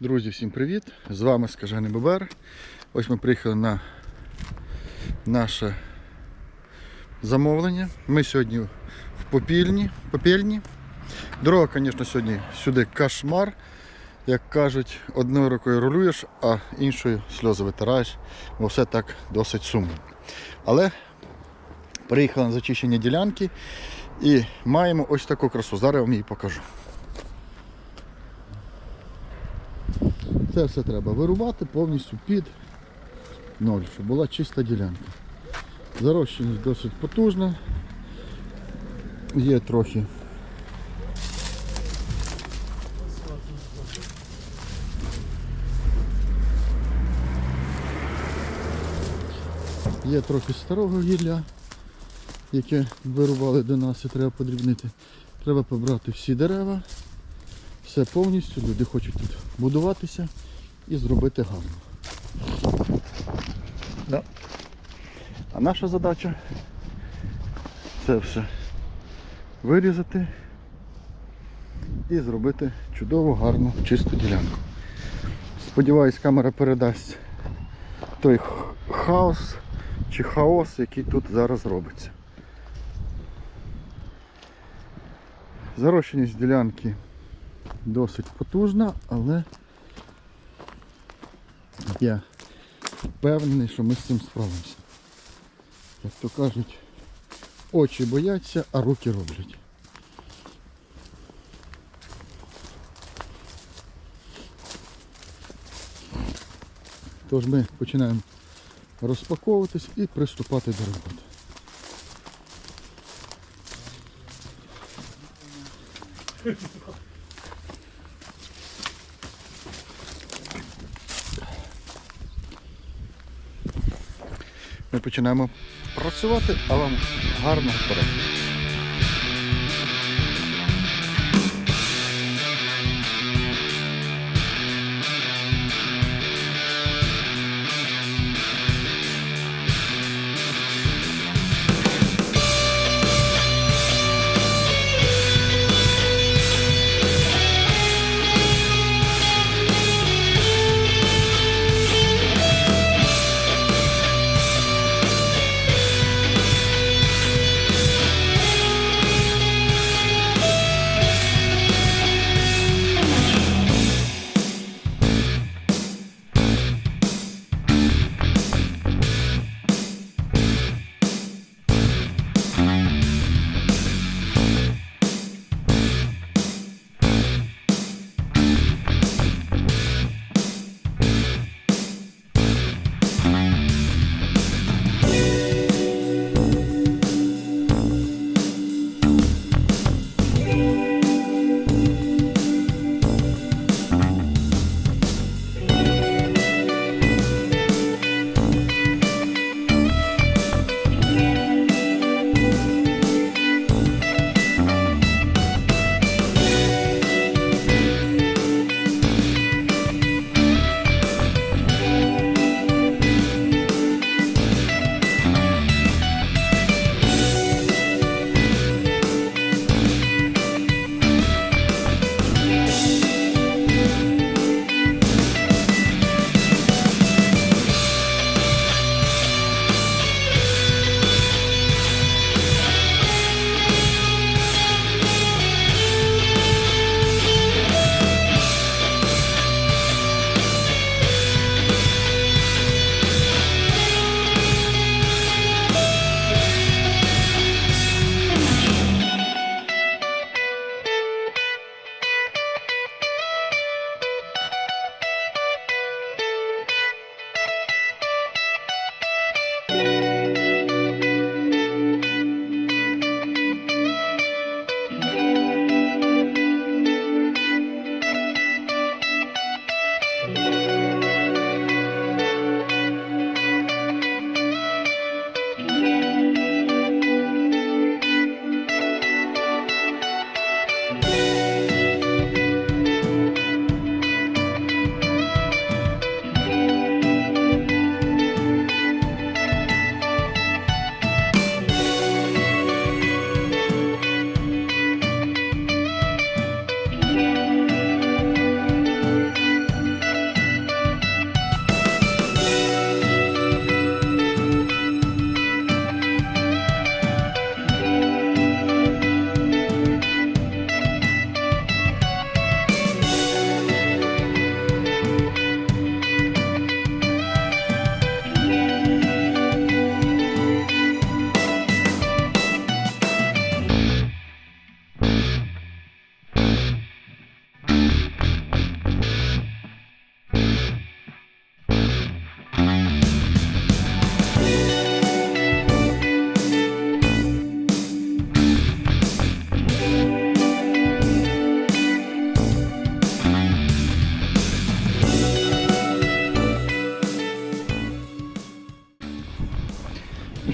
Друзі, всім привіт! З вами Скажений Бобер. Ось ми приїхали на наше замовлення. Ми сьогодні в Попільні. Попільні. Дорога, звісно, сьогодні сюди кошмар. Як кажуть, одною рукою рулюєш, а іншою сльози витираєш, бо все так досить сумно. Але приїхали на зачищення ділянки і маємо ось таку красу. Зараз я вам її покажу. Це все треба вирубати повністю під ноль, щоб була чиста ділянка. Зарощеність досить потужна. Є трохи. Є трохи старого гілля, яке вирубали до нас і треба подрібнити. Треба побрати всі дерева, все повністю. Люди хочуть тут будуватися і зробити гарно. Да. А наша задача це все вирізати і зробити чудову, гарну, чисту ділянку. Сподіваюсь, камера передасть той хаос чи хаос, який тут зараз робиться. Зарощеність ділянки досить потужна, але я впевнений, що ми з цим справимося. Як то кажуть, очі бояться, а руки роблять. Тож ми починаємо розпаковуватись і приступати до роботи. Ми починаємо працювати, а вам гарного перегляду.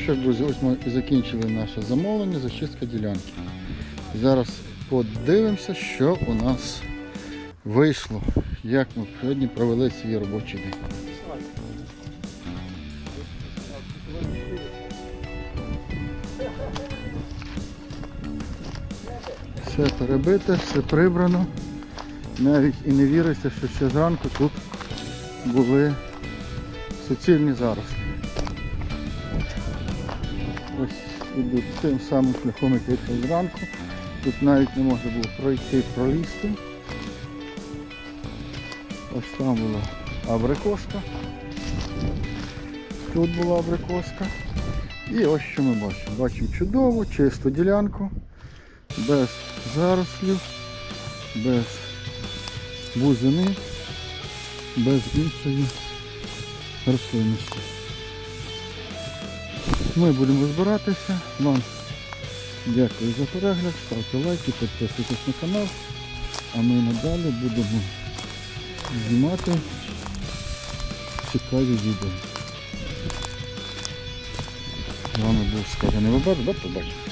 Що друзі, ось ми і закінчили наше замовлення, зачистка ділянки. Зараз подивимося, що у нас вийшло, як ми сьогодні провели свій робочий день. Все перебите, все прибрано. Навіть і не віриться, що ще зранку тут були суцільні зарослі. Ось ідуть тим самим шляхом, який йшов зранку. Тут навіть не можна було пройти, пролізти. Ось там була абрикоска. Тут була абрикоска. І ось що ми бачимо. Бачимо чудову, чисту ділянку, без зарослів, без бузини, без іншої рослинності. Ми будемо збиратися. Вам дякую за перегляд, ставте лайки, підписуйтесь на канал, а ми надалі будемо знімати цікаві відео. З вами був сказаний Вебер, до побачення.